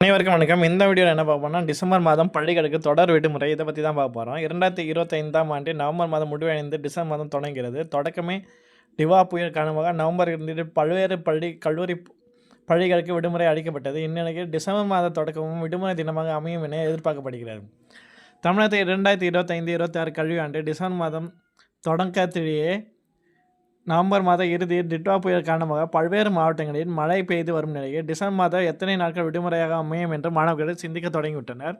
அனைவருக்கும் வணக்கம். இந்த வீடியோவில் என்ன பார்ப்போம்னா டிசம்பர் மாதம் பள்ளிகளுக்கு தொடர் விடுமுறை இதை பற்றி தான் பார்க்க போகிறோம் இரண்டாயிரத்தி இருபத்தைந்தாம் ஆண்டு நவம்பர் மாதம் முடிவடைந்து டிசம்பர் மாதம் தொடங்கிறது தொடக்கமே டிவா புயல் காரணமாக நவம்பர் இருந்து பல்வேறு பள்ளி கல்லூரி பள்ளிகளுக்கு விடுமுறை அளிக்கப்பட்டது. இந்நிலையில் டிசம்பர் மாத தொடக்கமும் விடுமுறை தினமாக அமையும் என எதிர்பார்க்கப்படுகிறது. தமிழகத்தில் இரண்டாயிரத்தி இருபத்தைந்து இருபத்தாறு கல்வியாண்டு டிசம்பர் மாதம் தொடக்கத்திலேயே நவம்பர் மாத இறுதியில் டிட்வா புயல் காரணமாக பல்வேறு மாவட்டங்களில் மழை பெய்து வரும் நிலையில் டிசம்பர் மாதம் எத்தனை நாட்கள் விடுமுறையாக அமையும் என்று மாணவர்கள் சிந்திக்க தொடங்கிவிட்டனர்.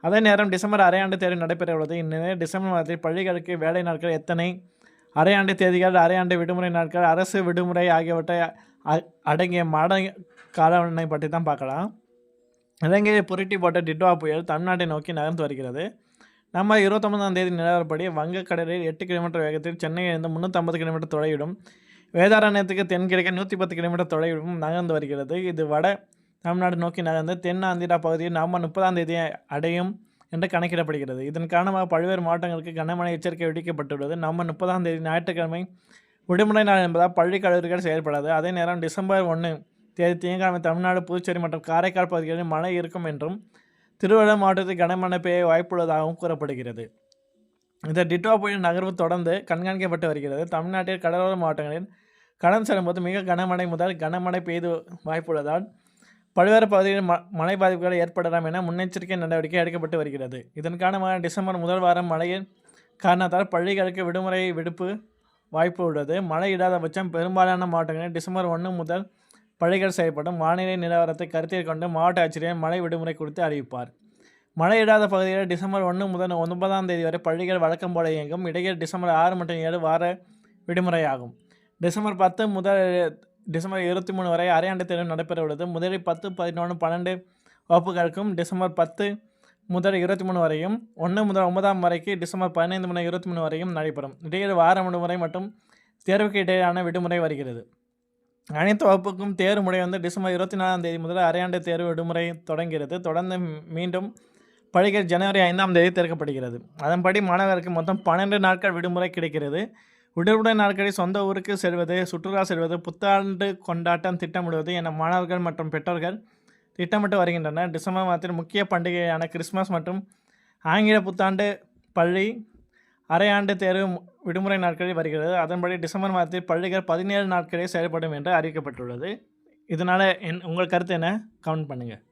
அதே நேரம் டிசம்பர் அரையாண்டு தேர்வு நடைபெற உள்ளது இந்நிலையில் டிசம்பர் மாதத்தில் பள்ளிகளுக்கு வேலை நாட்கள் எத்தனை? அரையாண்டு தேதிகள் அரையாண்டு விடுமுறை நாட்கள் அரசு விடுமுறை ஆகியவற்றை அ- அடங்கிய மாட காலவனை பற்றி தான் பார்க்கலாம். இலங்கையை புரட்டி போட்ட டிட்வா புயல் தமிழ்நாட்டை நோக்கி நகர்ந்து வருகிறது. நம்ம இருபத்தொன்பதாம் தேதி நிலவரப்படி வங்கக்கடலில் எட்டு கிலோமீட்டர் வேகத்தில் சென்னையிலிருந்து முந்நூற்றம்பது கிலோமீட்டர் தொலைவிடும் வேதாரண்யத்துக்கு தென்கிழக்கு நூற்றி பத்து கிலோமீட்டர் தொலைவிலும் நகர்ந்து வருகிறது. இது வட தமிழ்நாடு நோக்கி நகர்ந்து தென் ஆந்திரா பகுதியில் நவம்பர் முப்பதாம் தேதி அடையும் என்று கணக்கிடப்படுகிறது. இதன் காரணமாக பல்வேறு மாவட்டங்களுக்கு கனமழை எச்சரிக்கை விடுக்கப்பட்டுள்ளது. நவம்பர் முப்பதாம் தேதி ஞாயிற்றுக்கிழமை விடுமுறை நாள் என்பதால் பள்ளி கல்லூரிகள் செயல்படாது. அதே நேரம் டிசம்பர் ஒன்று தேதி திங்கட்கிழமை தமிழ்நாடு புதுச்சேரி மற்றும் காரைக்கால் பகுதிகளில் மழை இருக்கும் என்றும் திருவள்ளூர் மாவட்டத்தில் கனமழை பெய்ய வாய்ப்புள்ளதாகவும் கூறப்படுகிறது. இந்த டிட்டோ புயல் நகர்வு தொடர்ந்து கண்காணிக்கப்பட்டு வருகிறது. தமிழ்நாட்டில் கடலோர மாவட்டங்களில் கடன் செல்லும்போது மிக கனமழை முதல் கனமழை பெய்து வாய்ப்புள்ளதால் பல்வேறு பகுதிகளில் ம மழை பாதிப்புகள் ஏற்படலாம் என முன்னெச்சரிக்கை நடவடிக்கை எடுக்கப்பட்டு வருகிறது. இதன் காரணமாக டிசம்பர் முதல் வாரம் மழையின் காரணத்தால் பள்ளிகளுக்கு விடுமுறை விடுப்பு வாய்ப்பு உள்ளது. மழை இடாத பட்சம் பெரும்பாலான மாவட்டங்களில் டிசம்பர் ஒன்று முதல் பள்ளிகள் செயல்படும் வானிலை நிலவரத்தை கருத்தில் கொண்டு மாவட்ட ஆட்சியர் மழை விடுமுறை குறித்து அறிவிப்பார். மழை இடாத பகுதிகளில் டிசம்பர் ஒன்று முதல் ஒன்பதாம் தேதி வரை பள்ளிகள் வழக்கம் போல இயங்கும். இடையில் டிசம்பர் ஆறு மற்றும் ஏழு வார விடுமுறையாகும். டிசம்பர் பத்து முதல் டிசம்பர் இருபத்தி மூணு வரை அரையாண்டு தேர்வு நடைபெற உள்ளது. முதலில் பத்து பதினொன்று பன்னெண்டு வகுப்புகளுக்கும் டிசம்பர் பத்து முதல் இருபத்தி மூணு வரையும் ஒன்று முதல் ஒன்பதாம் வரைக்கு டிசம்பர் பதினைந்து முதல் இருபத்தி மூணு வரையும் நடைபெறும். இடையில் வார விடுமுறை மற்றும் தேர்வுக்கு இடையிலான விடுமுறை வருகிறது. அனைத்து வகுப்புக்கும் தேர்வு முறை வந்து டிசம்பர் இருபத்தி நாலாம் தேதி முதல் அரையாண்டு தேர்வு விடுமுறை தொடங்கிறது தொடர்ந்து மீண்டும் பள்ளிகள் ஜனவரி ஐந்தாம் தேதி திறக்கப்படுகிறது. அதன்படி மாணவருக்கு மொத்தம் பன்னெண்டு நாட்கள் விடுமுறை கிடைக்கிறது. விடுமுறை நாட்களில் சொந்த ஊருக்கு செல்வது சுற்றுலா செல்வது புத்தாண்டு கொண்டாட்டம் திட்டமிடுவது என மாணவர்கள் மற்றும் பெற்றோர்கள் திட்டமிட்டு வருகின்றனர். டிசம்பர் மாதத்தில் முக்கிய பண்டிகையான கிறிஸ்மஸ் மற்றும் ஆங்கில புத்தாண்டு பள்ளி அரையாண்டு தேர்வு விடுமுறை நாட்களில் வருகிறது. அதன்படி டிசம்பர் மாதத்தில் பள்ளிகள் பதினேழு நாட்களே செயல்படும் என்று அறிவிக்கப்பட்டுள்ளது. இதனால் என் உங்கள் கருத்து என்ன? கமெண்ட் பண்ணுங்கள்